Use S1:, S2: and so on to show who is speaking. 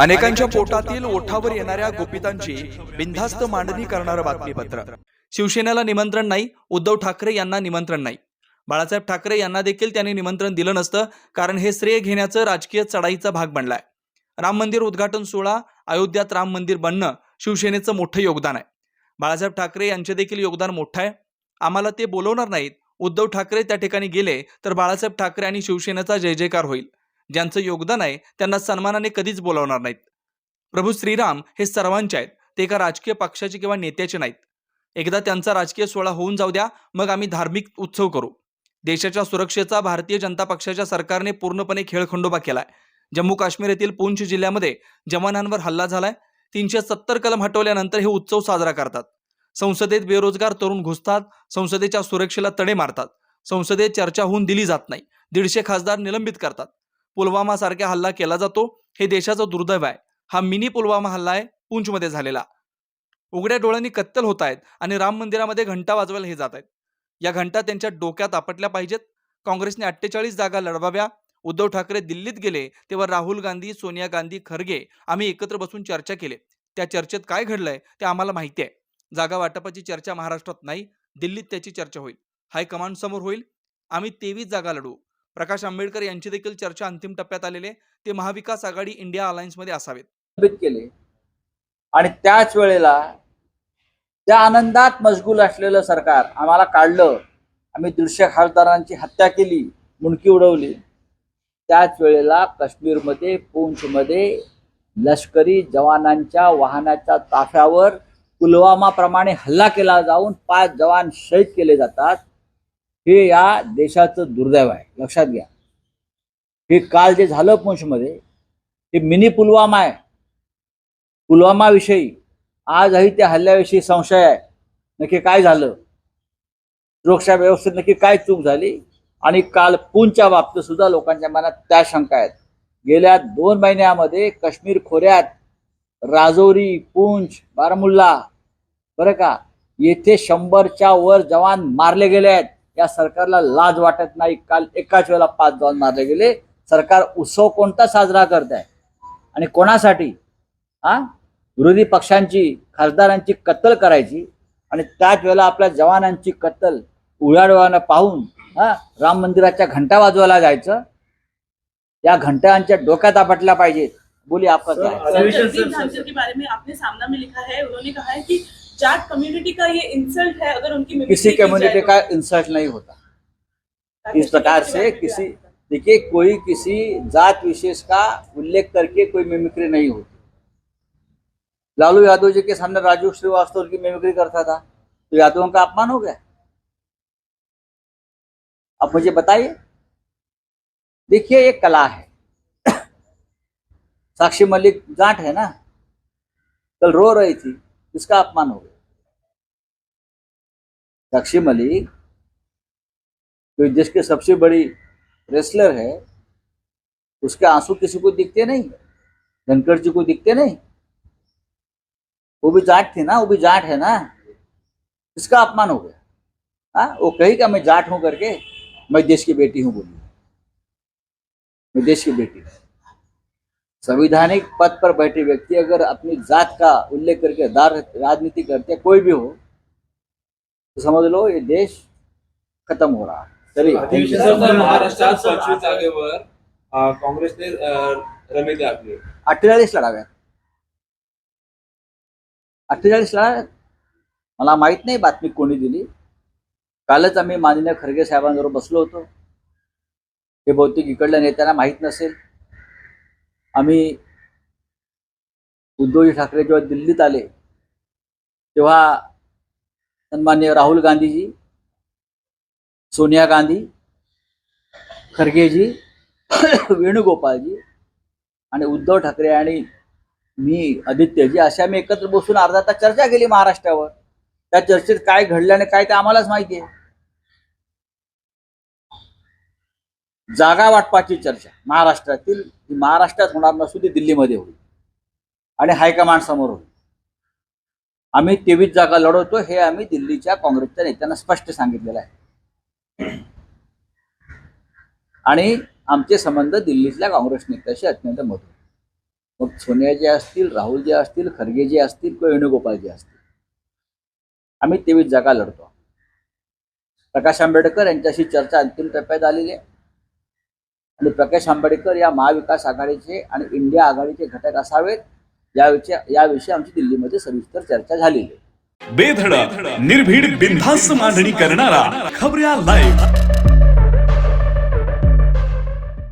S1: अनेकांच्या पोटातील ओठावर येणाऱ्या गोपितांची बिनधास्त मांडणी करणारं बातमीपत्र. शिवसेनेला निमंत्रण नाही उद्धव ठाकरे यांना निमंत्रण नाही. बाळासाहेब ठाकरे यांना देखील त्यांनी निमंत्रण दिलं नसतं कारण हे श्रेय घेण्याचं राजकीय चढाईचा भाग बनलाय. राम मंदिर उद्घाटन सोहळा अयोध्यात राम मंदिर बनणं शिवसेनेचं मोठं योगदान आहे. बाळासाहेब ठाकरे यांचे देखील योगदान मोठं आहे. आम्हाला ते बोलवणार नाहीत. उद्धव ठाकरे त्या ठिकाणी गेले तर बाळासाहेब ठाकरे आणि शिवसेनेचा जय जयकार होईल. ज्यांचं योगदान आहे त्यांना सन्मानाने कधीच बोलावणार नाहीत. प्रभू श्रीराम हे सर्वांचे आहेत. ते एका राजकीय पक्षाचे किंवा नेत्याचे नाहीत. एकदा त्यांचा राजकीय सोहळा होऊन जाऊ द्या मग आम्ही धार्मिक उत्सव करू. देशाच्या सुरक्षेचा भारतीय जनता पक्षाच्या सरकारने पूर्णपणे खेळखंडोबा केलाय. जम्मू काश्मीर येथील पूंछ जिल्ह्यामध्ये जवानांवर हल्ला झालाय. तीनशे सत्तर कलम हटवल्यानंतर हे उत्सव साजरा करतात. संसदेत बेरोजगार तरुण घुसतात संसदेच्या सुरक्षेला तडे मारतात. संसदेत चर्चा होऊन दिली जात नाही. दीडशे खासदार निलंबित करतात. पुलवामासारखा हल्ला केला जातो. हे देशाचं दुर्दैव आहे. हा मिनी पुलवामा हल्ला आहे पूंछमध्ये झालेला. उघड्या डोळ्यांनी कत्तल होत आहेत आणि राम मंदिरामध्ये घंटा वाजवायला हे जात आहेत. या घंटा त्यांच्या डोक्यात आपटल्या पाहिजेत. काँग्रेसने अठ्ठेचाळीस जागा लढवाव्या. उद्धव ठाकरे दिल्लीत गेले तेव्हा राहुल गांधी सोनिया गांधी खरगे आम्ही एकत्र बसून चर्चा केली. त्या चर्चेत काय घडलंय ते आम्हाला माहिती आहे. जागा वाटपाची चर्चा महाराष्ट्रात नाही दिल्लीत त्याची चर्चा होईल. हायकमांड समोर होईल. आम्ही तेवीस जागा लढू प्रकाश आंबेडकर यांची देखील चर्चा अंतिम टप्प्यात आलेले ते महाविकास आघाडी इंडिया अलायन्समध्ये असावेत.
S2: केले. आणि त्याच वेळेला त्या आनंदात मशगूल असलेलं सरकार आम्हाला काढलं. आम्ही दीडशे खासदारांची हत्या केली मुंडकी उडवली. त्याच वेळेला काश्मीरमध्ये पूंछमध्ये लष्करी जवानांच्या वाहनाच्या ताफ्यावर पुलवामाप्रमाणे हल्ला केला जाऊन पाच जवान शहीद केले जातात. हे या देशाचं दुर्दैव आहे. लक्षात घ्या. हे काल जे झालं पुंछमध्ये हे मिनी पुलवामा आहे. पुलवामाविषयी आजही त्या हल्ल्याविषयी संशय आहे. नक्की काय झालं? सुरक्षा व्यवस्थेत नक्की काय चूक झाली? आणि काल पूंच्या बाबतीत सुद्धा लोकांच्या मनात त्या शंका आहेत. गेल्या दोन महिन्यामध्ये काश्मीर खोऱ्यात राजौरी पूंछ बारामुल्ला बरं का येथे शंभरच्या वर जवान मारले गेले आहेत. या सरकारला लाज वाटत नाही काल एकाच वेळेला पाच जवान मारले गेले सरकार उत्सव कोणता साजरा करत आहे आणि कोणासाठी हा विरोधी पक्षांची खासदारांची कत्तल करायची आणि त्याच वेळेला आपल्या जवानांची कत्तल उघड्या डोळ्यानं पाहून हा राम मंदिराच्या घंटा वाजवायला जायचं या घंटांच्या डोक्यात आपटल्या पाहिजेत बोली आपका क्या है?
S3: आपने सामना में लिखा है उन्होंने कहा है कि जाट कम्युनिटी का ये इंसल्ट है अगर उनकी
S2: किसी कम्युनिटी
S3: तो।
S2: का इंसल्ट नहीं होता। इस प्रकार से किसी देखिए कोई किसी जात विशेष का उल्लेख करके कोई मिमिक्री नहीं होती। लालू यादव जी के सामने राजू श्रीवास्तव की मिमिक्री करता था। तो यादवों का अपमान हो गया? अब मुझे बताइए। देखिए ये कला है। साक्षी मलिक जाट है ना? कल रो रही थी इसका अपमान हो गया? साक्षी मलिक, जो देश की सबसे बड़ी रेसलर है, उसके आँसू किसी को दिखते नहीं धनखड़ जी को दिखते नहीं? वो भी जाट थी ना, वो भी जाट है ना? इसका अपमान हो गया? हाँ वो कही कि मैं जाट हूँ करके, मैं देश की बेटी हूँ बोली। मैं देश की बेटी। संविधानिक पद पर बैठे व्यक्ति अगर अपनी जात का उल्लेख करके दार राजनीति करते, कोई भी हो तो समझ लो ये देश खत्म हो रहा है चलिए
S4: महाराष्ट्रात पंचवीस जागेवर अं, काँग्रेसने अं, रमेश दाखले
S2: अठ्ठेचाळीस लढाव्यात. अठ्ठेचाळीस लढाव्यात मला माहीत नाही बातमी कोणी दिली. कालच आम्ही माननीय खरगे साहेबांबरोबर बसलो होतो. हे बहुतेक इकडल्या नेत्यांना माहीत नसेल. आम्ही उद्धवजी ठाकरे जेव्हा दिल्लीत आले तेव्हा सन्मान्य राहुल गांधीजी सोनिया गांधी खरगेजी वेणुगोपालजी आणि उद्धव ठाकरे आणि मी आदित्यजी अशा आम्ही एकत्र बसून अर्धा तास चर्चा केली महाराष्ट्रावर. त्या चर्चेत काय घडलं आणि काय ते आम्हालाच माहिती आहे. जागा वाटपाची चर्चा. महाराष्ट्रातील ही महाराष्ट्रात होणार नसून ती दिल्लीमध्ये होईल. आणि हायकमांड समोर होईल. आम्ही तेवीस जागा लढवतो हे आम्ही दिल्लीच्या काँग्रेसच्या नेत्यांना स्पष्ट सांगितलेलं आहे. आणि आमचे संबंध दिल्लीतल्या काँग्रेस नेत्याशी अत्यंत मधुर मग सोनियाजी असतील राहुल जे असतील खरगे जे असतील किंवा वेणुगोपालजी असतील आम्ही तेवीस जागा लढतो. प्रकाश आंबेडकर यांच्याशी चर्चा अंतिम टप्प्यात आलेली आहे. आणि प्रकाश आंबेडकर या महाविकास आघाडीचे आणि इंडिया आघाडीचे घटक असावेत. याविषयी याविषयी आमची दिल्लीमध्ये सविस्तर चर्चा झालेली आहे.
S5: बेधडक निर्भीड बिनधास्त मांडणी करणारा खबऱ्या लाईव्ह